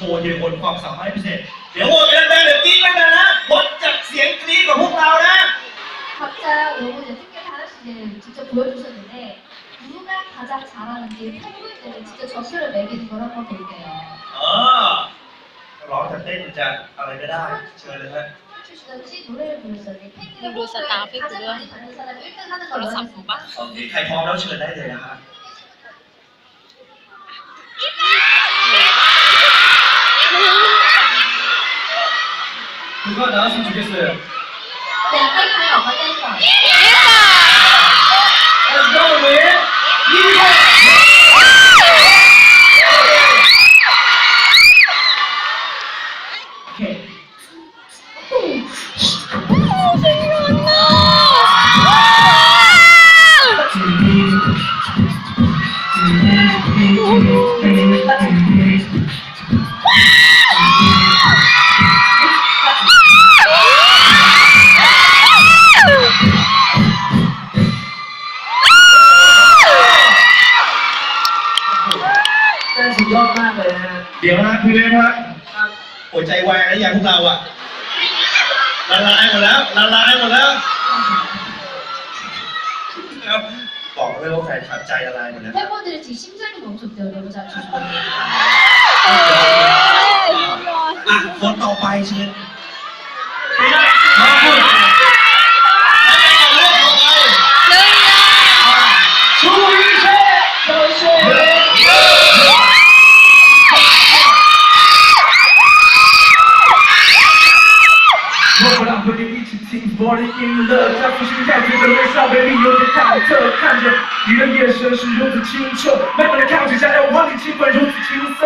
ว์ทีละคนความสามารถพิเศษ เดี๋ยวโหวตกันแรงๆเดี๋ยวกรี๊ดกันนะนะวัดจากเสียงกรี๊ดของพวกเรานะ 각자 너무 이제 특별 하나씩 직접 보여주셨는데 누가 가장 잘하는지 팬분들이 직접 점수를 매기는 걸 한번 볼게요. เออจะร้องจะเต้นจะอะไรก็ได้ เชิญเลยฮะ 춤을 추시든지 노래를 부르시든지 팬들의 누구 호응을 스타 가장 팬들은? 많이 받는 사람이 1등 하는 걸로 그래서 하겠습니다. 봐. โอเคใครพร้อมแล้วเชิญได้เลยนะฮะ 그거 나왔으면 좋겠어요. อยากให้ใครออกมาเต้นก่อน 아, 이거를 이거 ากเลยนะฮะ เดี๋ยวนะคือเล่นฮะหัวใจวายแล้วอย่างพวกเราอะละลายหมดแล้วละลายหมดแล้วครับบอกเลยว่าแฟนคลับใจละลายหมดแล้ว 팬분들이 지금 심장이 멈췄대요, 너무 잘 추시고. อ่ะคนต่อไปเชิญ 我让和你一起听 Falling in love，在复兴在追着微笑，baby 有点忐忑，看着你的眼神是如此清澈，慢慢的靠近，想要往你亲吻如此青涩。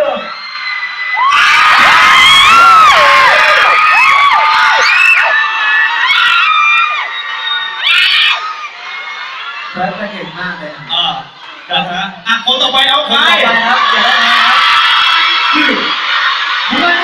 แรปเก่งมากเลย อ่านะฮะอ่ะคนต่อไปเอาใคร ไปครับอย่าได้นะครับคือบุมา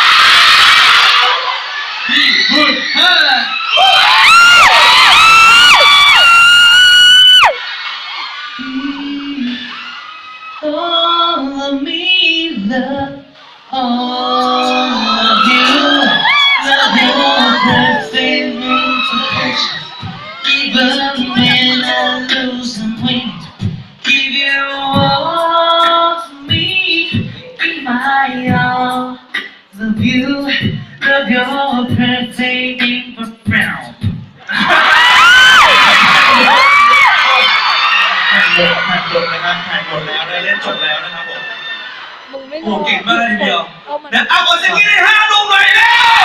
you love your perfect imperfect แข่งหมดแข่งหมดนะครับแข่งหมดแล้วได้เล่นจบแล้วนะครับผม มึงไม่ โอ้เก่งมากเลยทีเดียว เอามัน นะเอาคนสกินให้ห้าลูกหน่อยแล้ว